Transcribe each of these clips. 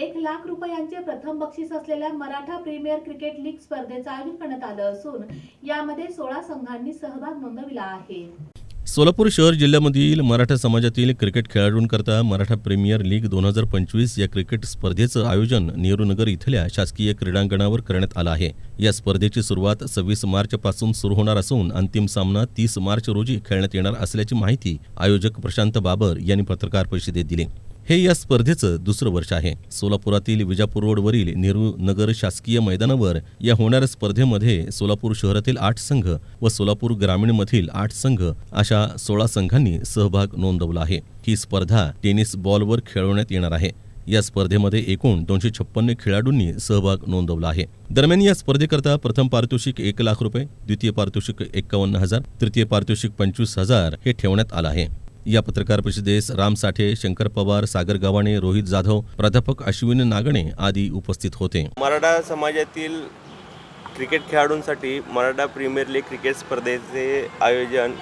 एक लाख रुपयांचे प्रथम बक्षीस असलेल्या मराठा प्रीमियर क्रिकेट लीग स्पर्धेचं आयोजन करण्यात आलं असून यामध्ये सोळा संघांनी सहभाग नोंदविला आहे. सोलापूर शहर जिल्ह्यामधील मराठा समाजातील क्रिकेट खेळाडूंकरता मराठा प्रीमियर लीग दोन हजार पंचवीस या क्रिकेट स्पर्धेचं आयोजन नेहरूनगर इथल्या शासकीय क्रीडांगणावर करण्यात आलं आहे. या स्पर्धेची सुरुवात सव्वीस मार्चपासून सुरू होणार असून अंतिम सामना तीस मार्च रोजी खेळण्यात येणार असल्याची माहिती आयोजक प्रशांत बाबर यांनी पत्रकार परिषदेत दिली. हे या स्पर्धेचं दुसरं वर्ष आहे. सोलापुरातील विजापूर रोडवरील नेहरू नगर शासकीय मैदानावर या होणाऱ्या स्पर्धेमध्ये सोलापूर शहरातील आठ संघ व सोलापूर ग्रामीणमधील आठ संघ अशा सोळा संघांनी सहभाग नोंदवला आहे. ही स्पर्धा टेनिस बॉलवर खेळवण्यात येणार आहे. या स्पर्धेमध्ये एकूण दोनशे छप्पन्न खेळाडूंनी सहभाग नोंदवला आहे. दरम्यान या स्पर्धेकरता प्रथम पारितोषिक एक लाख रुपये द्वितीय पारितोषिक एकावन्न हजार तृतीय पारितोषिक पंचवीस हजार हे ठेवण्यात आलं आहे. या पत्रकार परिषदेस राम साठे शंकर पवार सागर गव्हाणे रोहित जाधव प्राध्यापक अश्विन नागणे आदी उपस्थित होते. मराठा समाजातील क्रिकेट खेळाडूंसाठी मराठा प्रीमियर लीग क्रिकेट स्पर्धेचे आयोजन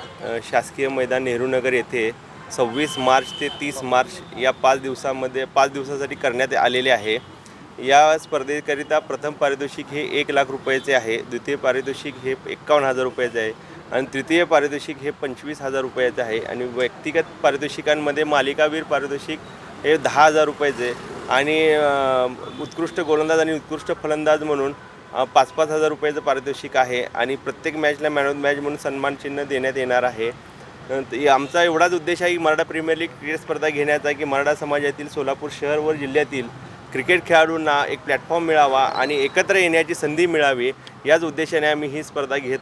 शासकीय मैदान नेहरूनगर येथे सव्वीस मार्च ते तीस मार्च या पाच दिवसामध्ये पाच दिवसासाठी करण्यात आलेले आहे. या स्पर्धेकरिता प्रथम पारितोषिक हे एक लाख रुपयाचे आहे. द्वितीय पारितोषिक हे एक्कावन्न हजार रुपयाचे आहे. आणि तृतीय पारितोषिक हे पंचवीस हजार रुपयाचं आहे. आणि व्यक्तिगत पारितोषिकांमध्ये मालिकावीर पारितोषिक हे दहा हजार रुपयाचे आणि उत्कृष्ट गोलंदाज आणि उत्कृष्ट फलंदाज म्हणून पाच पाच हजार रुपयाचं पारितोषिक आहे. आणि प्रत्येक मॅचला मॅन ऑफ मॅच म्हणून सन्मान चिन्ह देण्यात येणार आहे. आमचा एवढाच उद्देश आहे की मराठा प्रीमियर लीग क्रिकेट स्पर्धा घेण्याचा की मराठा समाजातील सोलापूर शहर व जिल्ह्यातील क्रिकेट खेळाडूंना एक प्लॅटफॉर्म मिळावा आणि एकत्र येण्याची संधी मिळावी. याच उद्देशाने आम्ही ही स्पर्धा घेत